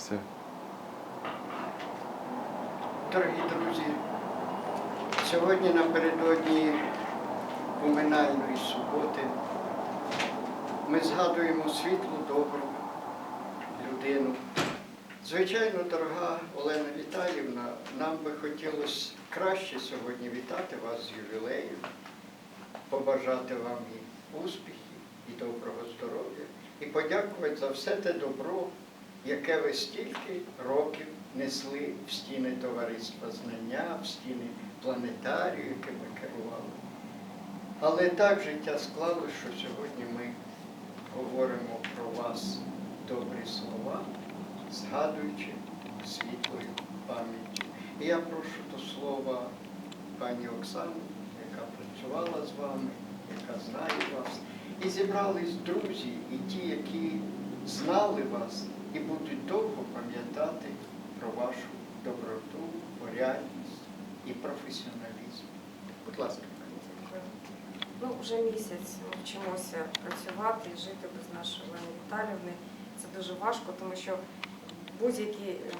Все. Дорогі друзі, сьогодні напередодні поминальної суботи ми згадуємо світлу, добру людину. Звичайно, дорога Олена Віталівна, нам би хотілося краще сьогодні вітати вас з ювілею, побажати вам і успіхів, і доброго здоров'я, і подякувати за все те добро, яке ви стільки років несли в стіни товариства знання, в стіни планетарію, яким ви керували. Але так життя склалося, що сьогодні ми говоримо про вас добрі слова, згадуючи світлою пам'яттю. І я прошу до слова пані Оксану, яка працювала з вами, яка знає вас. І зібрались друзі, і ті, які знали вас і будуть довго пам'ятати про вашу доброту, порядність і професіоналізм. Будь ласка. Ну, вже місяць ми вчимося працювати і жити без нашої Олени Віталівни. Це дуже важко, тому що будь-які е,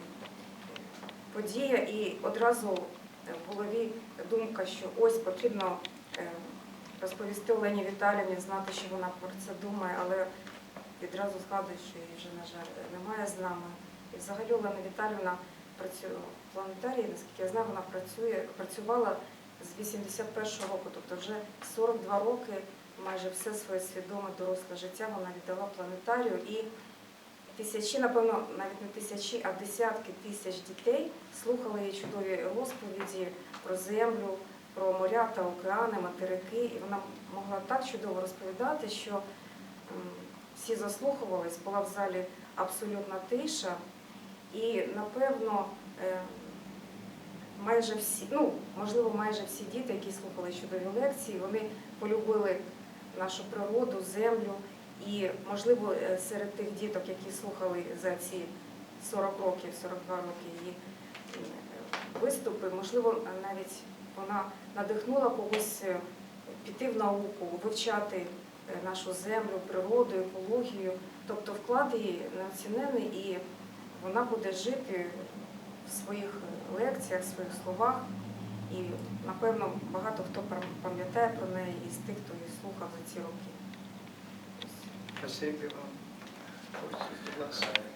події і одразу в голові думка, що ось потрібно е, розповісти Олені Віталівні, знати, що вона про це думає, але відразу згадую, що її вже, на жаль, немає з нами. І взагалі Олена Віталівна працює в планетарії, наскільки я знаю, вона працює, працювала з 81-го року, тобто вже 42 роки, майже все своє свідоме доросле життя вона віддала планетарію і тисячі, напевно, навіть не тисячі, а десятки тисяч дітей слухали її чудові розповіді про землю, про моря та океани, материки, і вона могла так чудово розповідати, що всі заслухувались, була в залі абсолютна тиша, і напевно. е, майже всі, ну можливо, майже всі діти, які слухали чудові лекції, вони полюбили нашу природу, землю. І, можливо, е, серед тих діток, які слухали за ці 40 років, 42 роки її виступи, можливо, навіть вона надихнула когось е, піти в науку, вивчати нашу землю, природу, екологію. Тобто вклад її неоцінений і вона буде жити в своїх лекціях, в своїх словах. І, напевно, багато хто пам'ятає про неї із тих, хто її слухав за ці роки. Спасибі вам.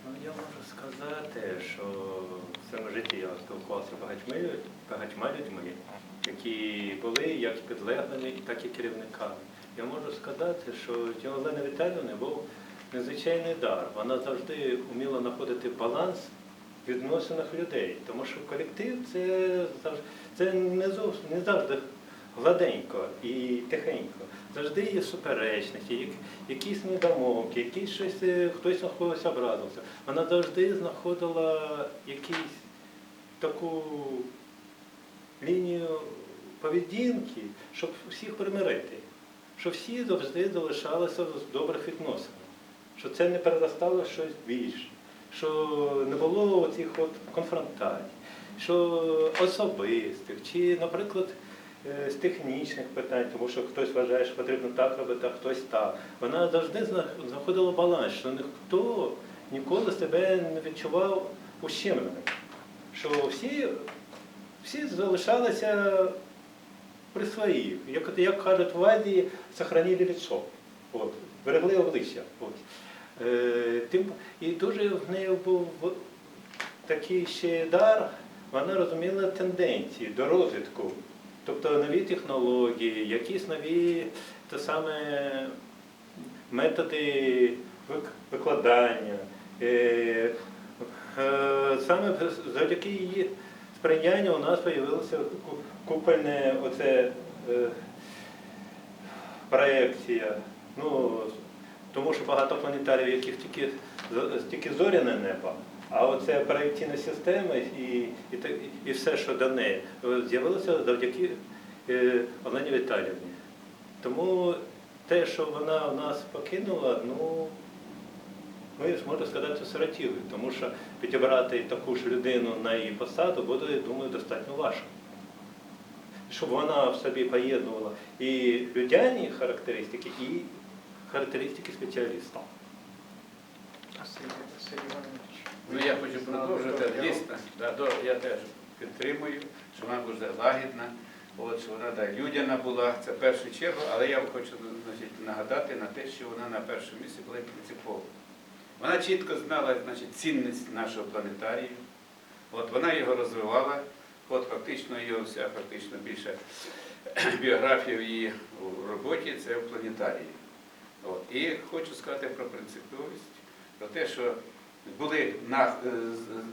Ну, я можу сказати, що в своєму житті я спілкувався багатьма, багатьма людьми, які були як підлеглими, так і керівниками. Я можу сказати, що у Олени Віталіївни був незвичайний дар. Вона завжди вміла знаходити баланс в відносинах людей. Тому що колектив це, це не зовсім не завжди гладенько і тихенько. Завжди є суперечності, якісь недомовки, якісь щось, е, хтось на когось образився. Вона завжди знаходила якусь таку лінію поведінки, щоб всіх примирити, щоб всі завжди залишалися в добрих відносинах, що це не переростало щось більше, що не було цих от конфронтацій, що особистих, чи, наприклад, е, з технічних питань, тому що хтось вважає, що потрібно так робити, а хтось так. Вона завжди знаходила баланс, що ніхто ніколи себе не відчував ущемленим. Що всі, всі залишалися при своїх. Як, як кажуть в Азії, сохранили лицо. От, берегли обличчя. От. Е, тим, і дуже в неї був такий ще дар, вона розуміла тенденції до розвитку. Тобто нові технології, якісь нові те саме методи викладання. Е, е, Саме завдяки її сприянню у нас з'явилося ку- купольне оце е, проекція. Ну, тому що багато планетарів, яких тільки, тільки зоряне небо, а оце проекційна система і, і, і все, що до неї, е, з'явилося завдяки е, Олені Віталіївні. Тому те, що вона нас покинула, ну ми можна сказати сиротіли, тому що підібрати таку ж людину на її посаду буде, я думаю, достатньо важко. Щоб вона в собі поєднувала і людяні характеристики, і характеристики спеціаліста. Ну, я хочу продовжити. Дійсно, да, до- я теж підтримую, що вона буде лагідна, от, що вона да, людяна була, це в першу чергу, але я хочу значить, нагадати на те, що вона на першому місці була принципова. Вона чітко знала значить, цінність нашого планетарію, от, вона його розвивала, от фактично його вся фактично більше біографія в її в роботі це в планетарії. От. І хочу сказати про принциповість, про те, що були е,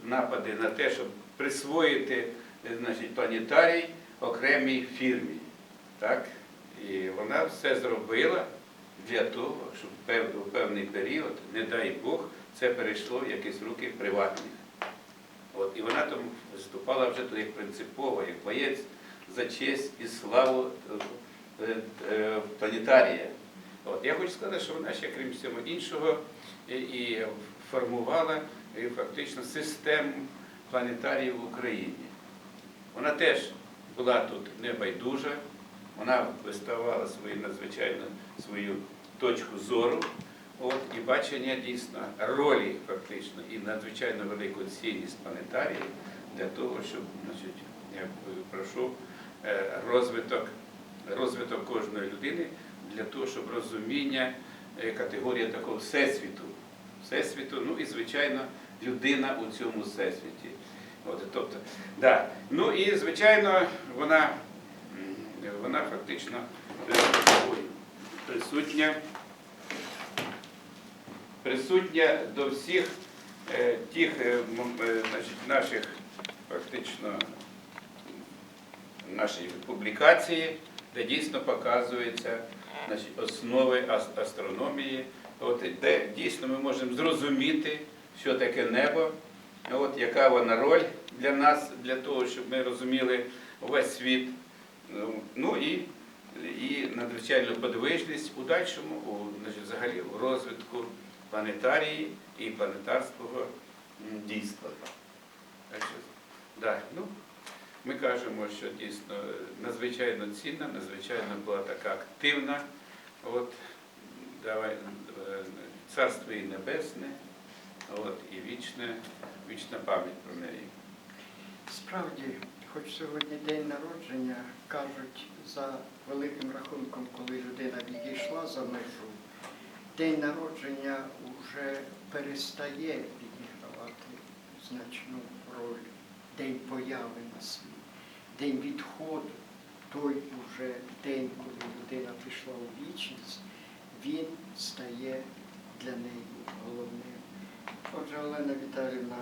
напади на те, щоб присвоїти е, значить, планетарій окремій фірмі. Так? І вона все зробила для того, щоб у певний період, не дай Бог, це перейшло в якісь руки приватних. От, і вона там виступала вже тут як принципова, як боєць за честь і славу е, е, планетарія. От, я хочу сказати, що вона ще, крім всього іншого, і, формувала і, фактично систему планетаріїв в Україні. Вона теж була тут небайдужа, вона виставала свою надзвичайно свою точку зору. От, і бачення дійсно ролі фактично і надзвичайно велику цінність планетарії для того, щоб значить, я прошу е, розвиток, розвиток кожної людини для того, щоб розуміння е, категорія такого всесвіту. Всесвіту, ну і звичайно, людина у цьому всесвіті. От, тобто, да. Ну і звичайно, вона, вона фактично е, ой, присутня. Присутня до всіх е, тих е, е, значить, наших фактично нашої публікації, де дійсно показуються значить, основи астрономії, от, де дійсно ми можемо зрозуміти, що таке небо, от, яка вона роль для нас, для того, щоб ми розуміли весь світ. Ну, Ну і, і надзвичайну подвижність у дальшому, у, взагалі, у розвитку планетарії і планетарського дійства. Так що, да, ну, ми кажемо, що дійсно надзвичайно цінна, надзвичайно була така активна. От, давай, е, царство і небесне, от, і вічне, вічна пам'ять про неї. Справді, хоч сьогодні день народження, кажуть, за великим рахунком, коли людина відійшла за межу, день народження вже перестає відігравати значну роль. День появи на світ, день відходу, той уже день, коли людина пішла у вічність, він стає для неї головним. Отже, Олена Віталівна,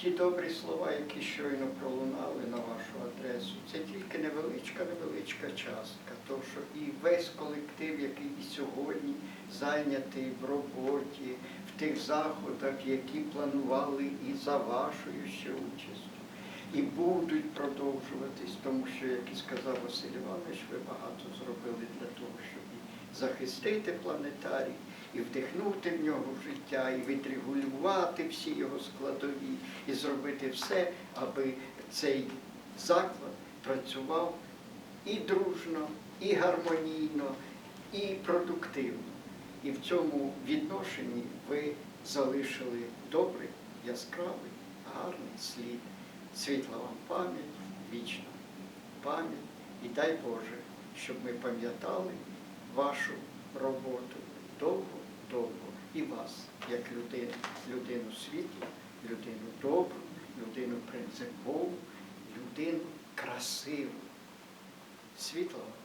ті добрі слова, які щойно пролунали на вашу адресу, це тільки невеличка, невеличка частка. Тому що і весь колектив, який і сьогодні зайнятий в роботі, в тих заходах, які планували і за вашою ще участю, і будуть продовжуватись, тому що, як і сказав Василь Іванович, ви багато зробили для того, щоб захистити планетарій, і вдихнути в нього життя, і відрегулювати всі його складові, і зробити все, аби цей заклад працював і дружно, і гармонійно, і продуктивно. І в цьому відношенні ви залишили добрий, яскравий, гарний слід. Світла вам пам'ять, вічна пам'ять. І дай Боже, щоб ми пам'ятали вашу роботу довго-довго і вас, як людину, людину світлу, людину добру, людину принципову, людину красиву. Світла вам!